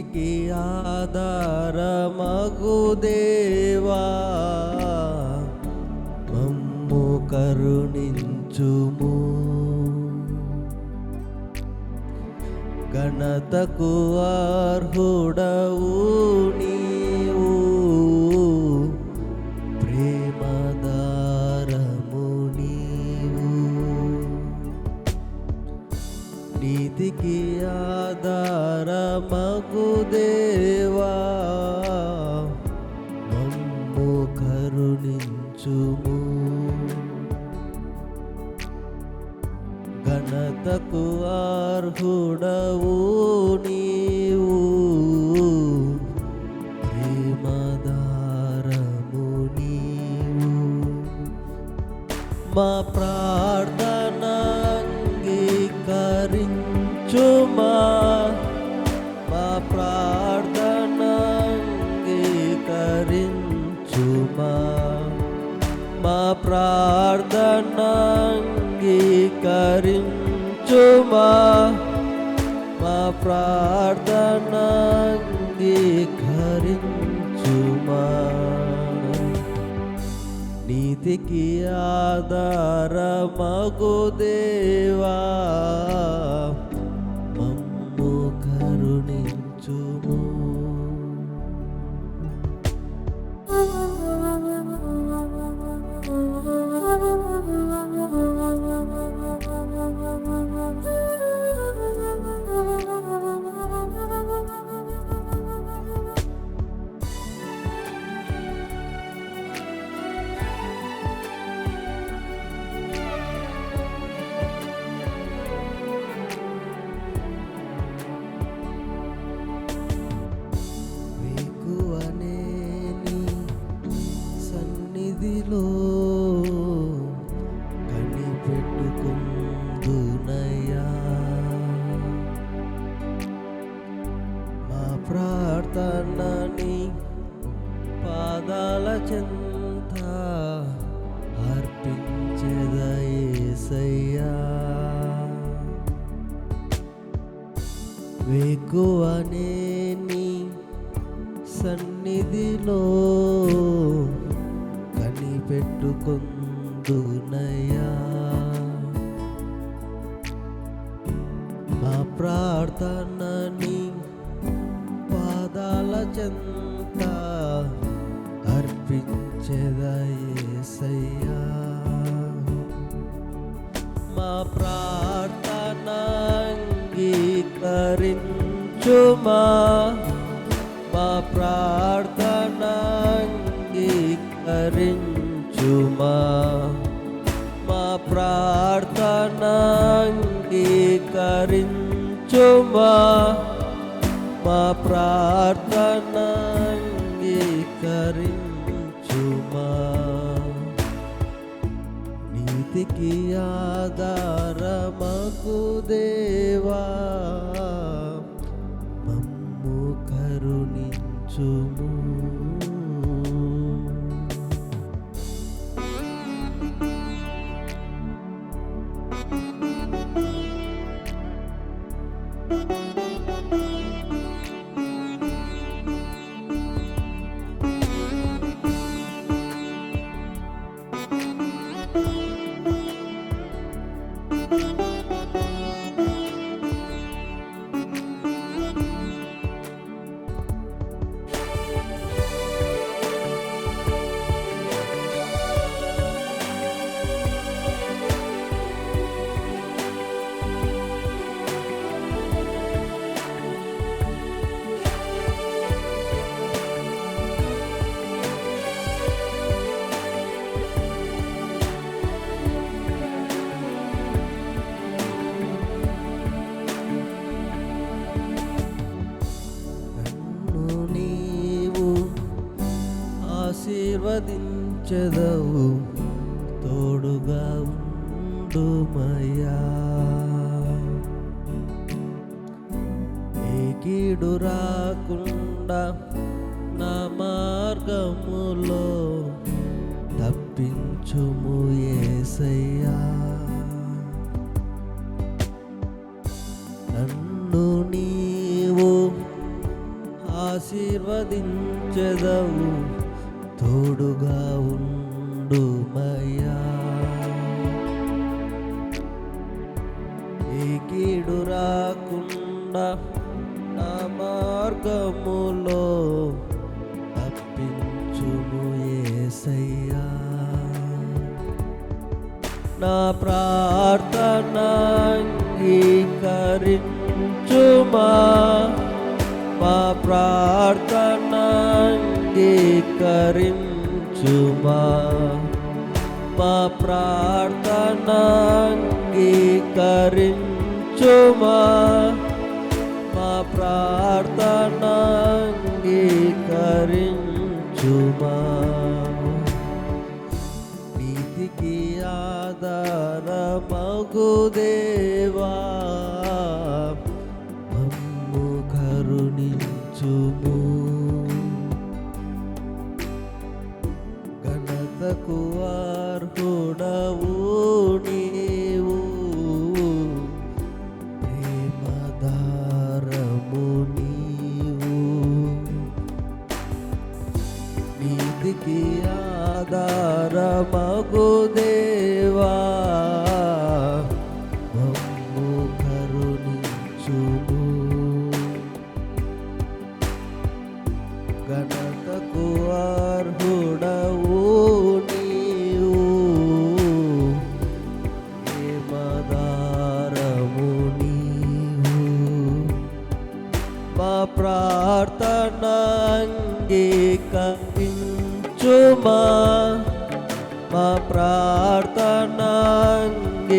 నీతికి ఆధారమగు దేవా. మమ్ము కరుణించుము. ఘనతకు అర్హుడవు నీ మమ్ము కరుణించుము. ఘనతకు అర్హుడవు నీవు. ప్రేమదారము నీవు. మా ప్రార్థన మా ప్రార్థన అంగీకరించుమా? మా ప్రార్థన అంగీకరించుమా? నీతికి ఆధారమగు దేవా వేకువనే నీ సన్నిధిలో కనిపెట్టుకుందునయ్యా. మా ప్రార్థనని పాదాల చెంత అర్పించేదయ్యా మా ప్రా అంగీకరించుమా మా ప్రార్థన అంగీకరించుమా మా ప్రార్థన అంగీకరించుమా మా ప్రార్థన అంగీకరించుమా నీతికి ఆధారమగు దేవా? కరుణించుము ఆశీర్వదించదవు. తోడుగా ఉండుమయ్యా. ఏ కీడు రాకుండా నా మార్గములో తప్పించుము ఏసయ్యా. నన్ను నీవు ఆశీర్వదించెదవు. తోడుగా ఉండుమయ్యా. ఏ కీడు రాకుండా నా మార్గములో తప్పించుము ఏసయ్యా. నా ప్రార్థన అంగీకరించుమా. మా ప్రార్థన అంగీకరించుమా? మా ప్రార్థన అంగీకరించుమా? మా ప్రార్థన అంగీకరించుమా? నీతికి ఆధారమగు దేవా? ప్రేమదారము నీవు మా ప్రార్థన అంగీకరించుమా మా ప్రార్థన అంగీకరించుమా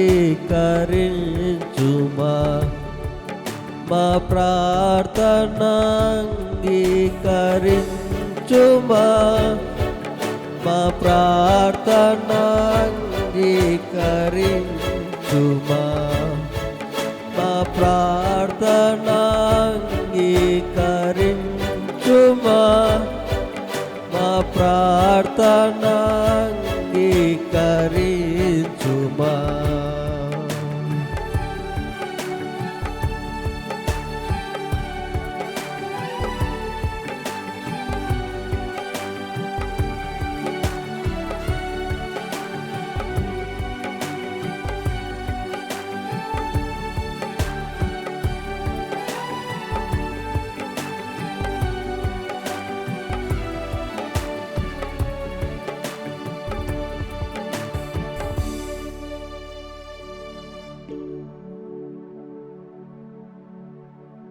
మా ప్రార్థన అంగీకరించుమా మా ప్రార్థన అంగీకరించుమా तुम्हा प्रार्थना